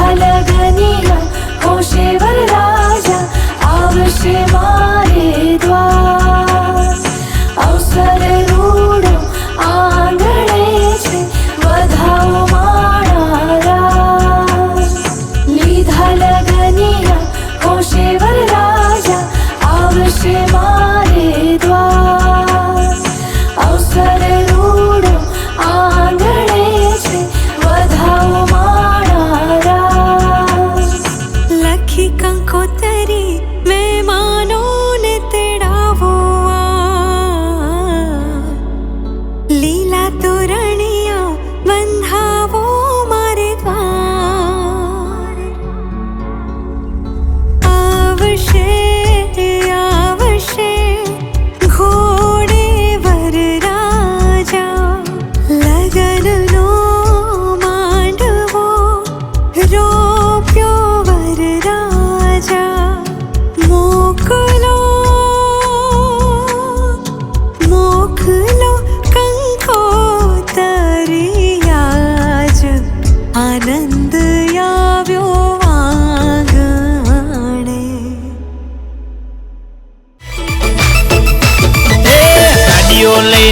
هلا غنيها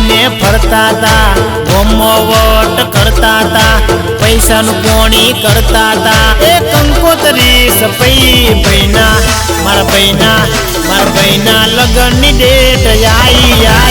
લઈને ફરતા તા ગોમો વોટ કરતા તા પૈસાનું પોણી કરતા તા એ કંકોતરી સપઈ ભઈના, મારા ભઈના મારા ભઈના લગનની ડેટ આઈ આઈ.